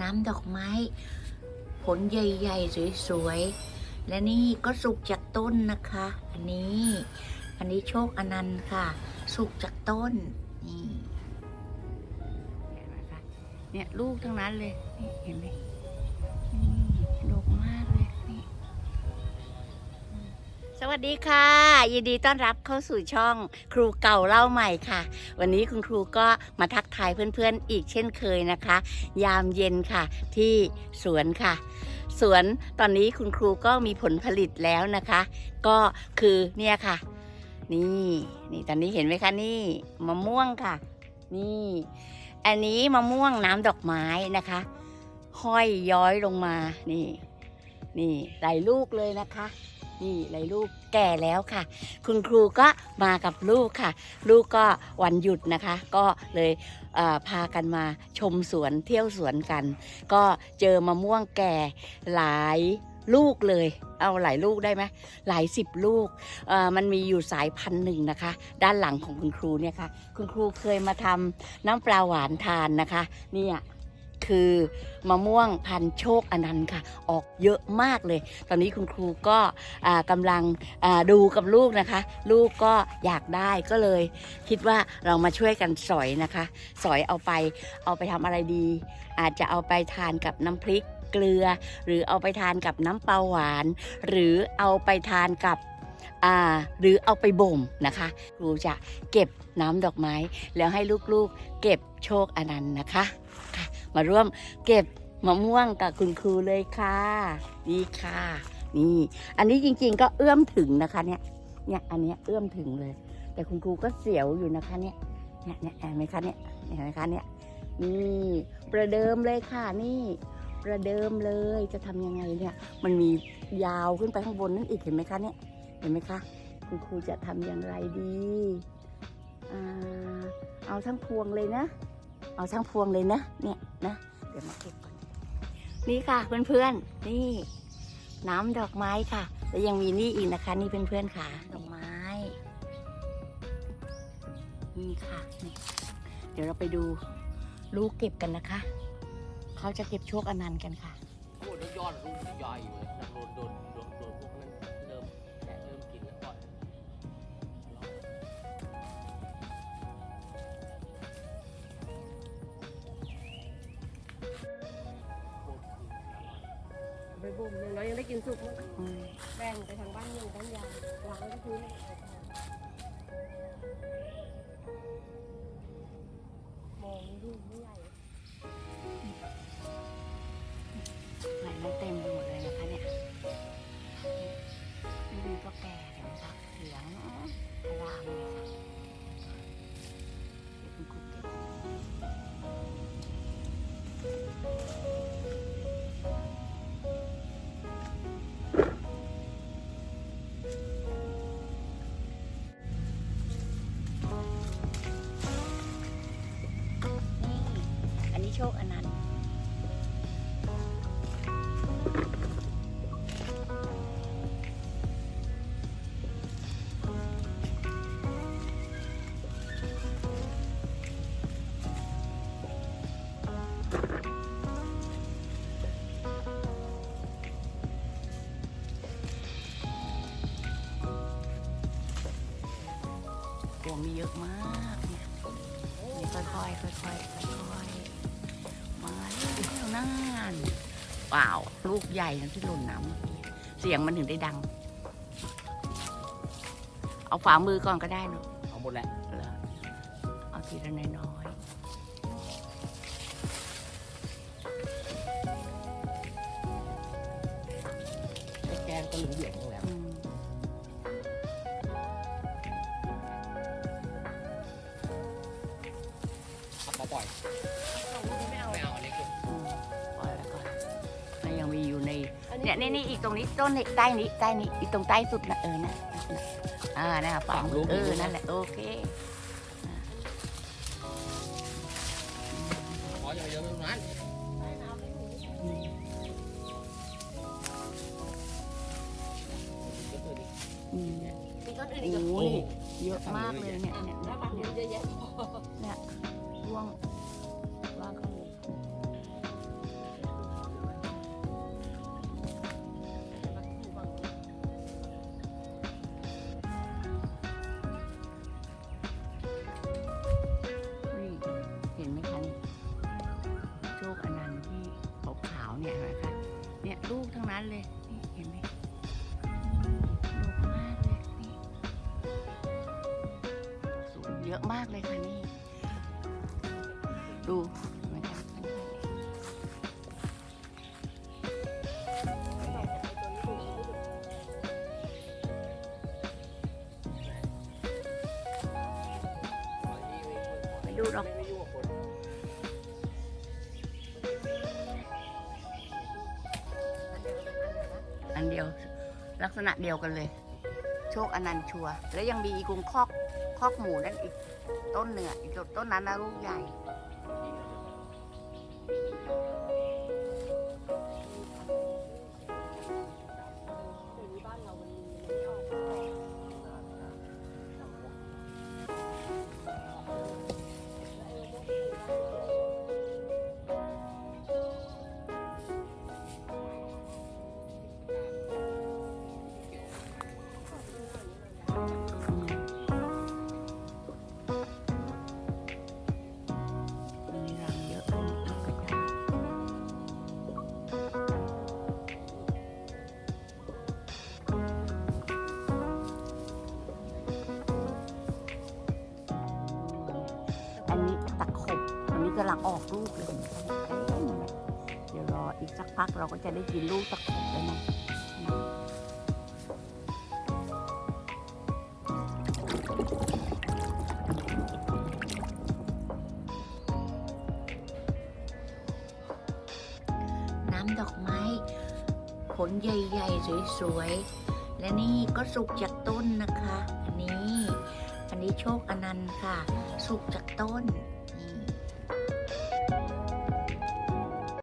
น้ำดอกไม้ ผลใหญ่ๆ สวยๆ และนี่ก็สุกจากต้นนะคะ อันนี้ อันนี้โชคอนันต์ค่ะ สุกจากต้น นี่เนี่ยลูกทั้งนั้นเลย เห็นไหมดกมาก สวัสดีค่ะ ยินดีต้อนรับเข้าสู่ช่องครูเก่าเล่าใหม่ค่ะ วันนี้คุณครูก็มาทักทายเพื่อนๆอีกเช่นเคยนะคะ ยามเย็นค่ะ ที่สวนค่ะ สวนตอนนี้คุณครูก็มีผลผลิตแล้วนะคะ ก็คือเนี่ยค่ะ นี่นี่ตอนนี้เห็นไหมคะนี่มะม่วงค่ะ นี่ อันนี้มะม่วงน้ำดอกไม้นะคะ ห้อยย้อยลงมานี่ นี่หลายลูกเลยนะคะ นี่หลยลูกแก่แล้วค่ะ คุณครูก็มากับลูกค่ะ ลูกก็วันหยุดนะคะ ก็เลยพากันมาชมสวนเที่ยวสวนกัน ก็เจอมะม่วงแก่หลายลูกเลย เอาหลายลูกได้ไหมหลายสิบลูก มันมีอยู่สายพันธุ์หนึ่งนะคะ ด้านหลังของคุณครูเนี่ยค่ะ คุณครูเคยมาทำน้ำปลาหวานทานนะคะ เนี่ย คือมะม่วงพันโชคอนันต์ค่ะ ออกเยอะมากเลย ตอนนี้คุณครูก็กำลังดูกับลูกนะคะ ลูกก็อยากได้ก็เลย คิดว่าเรามาช่วยกันสอยนะคะ สอยเอาไปเอาไปทำอะไรดี อาจจะเอาไปทานกับน้ำพริกเกลือ หรือเอาไปทานกับน้ำเปล่าหวาน หรือเอาไปทานกับหรือเอาไปบ่มนะคะครูจะเก็บน้ำดอกไม้ แล้วให้ลูกๆ เก็บโชคอนันต์นะคะ มาร่วมเก็บมะม่วงกับคุณครูเลยค่ะนี่ค่ะ นี่ อันนี้จริงๆก็เอื้อมถึงนะคะ เนี่ย เนี่ยอันนี้เอื้อมถึงเลย แต่คุณครูก็เสียวอยู่นะคะ เนี่ย เนี่ยเนี่ยเห็นไหมคะเนี่ยเห็นไหมคะเนี่ย นี่ประเดิมเลยค่ะนี่ประเดิมเลยจะทำยังไงเนี่ย มันมียาวขึ้นไปข้างบนนั่นอีกเห็นไหมคะเนี่ยเห็นไหมคะ คุณครูจะทำอย่างไรดีอ่าเอาทั้งพวงเลยนะ เอาทั้งพวงเลยนะ เนี่ย ดี๋ยวมาเก็บก่อนนี่ค่ะเพื่อนๆนี่ น้ำดอกไม้ค่ะ แล้วยังมีนี่อีกนะคะ นี่เพื่อนๆค่ะ ดอกไม้นี่ค่ะนี่เดี๋ยวเราไปดูลูกเก็บกันนะคะ เขาจะเก็บโชคอนันต์กันค่ะโอ้ยยอดลูกใหญ่เลยนะโดนโดนโดนโดน ไปบ่มอย่างน้อยยังได้กินสุกมั้งอืมแบ่งไปทางบ้านหนึ่งบ้านยางวางไว้ที่ โชคอนันต์พวงมีเยอะมากเนี่ยนี่ค่อยๆค่อยๆค่อยๆ มาเรื่อยๆนานว้าวลูกใหญ่นะที่หล่นน้ำเมื่อกี้เสียงมันถึงได้ดัง เอาฝ่ามือก่อนก็ได้เนอะเอาหมดแหละเหรอเอาทีละน้อยไอ้แกงก็เหลืองเหลืองๆแล้ว เนี่ยนี่นี่อีกตรงนี้ต้นนี้ใต้นี้ใต้นี้อีกตรงใต้สุดนะเออนะนะนะอ่านะฝ่ามือเออนั่นแหละโอเคขออย่างเดียวตรงนั้นได้น้ำไม่ถึงอืมก็คือนี่อืมมีต้นอื่นอีกกับโอ้ยเยอะมากเลยเนี่ยเนี่ยแล้เนี่วยบางทีเยอะแยะร่วง นั้นเลย นี่เห็นไหมดกมากเลยนี่สวยเยอะมากเลยค่ะนี่ ดูมาจากข้างในไปดูดอก อันเดียว ลักษณะเดียวกันเลย โชคอนันต์ชัวร์แล้วยังมีอีกุงคอกคอกหมูนั่นอีก ต้นเหนืออีกต้นนั้นนะลูกใหญ่ ลังออกลูกเลยเดี๋ยวรออีกสักพักเราก็จะได้กินลูกตะขบแล้วนะน้ำดอกไม้ ผลใหญ่ๆ สวยๆ และนี่ก็สุกจากต้นนะคะ อันนี้ อันนี้โชคอนันต์ค่ะ สุกจากต้น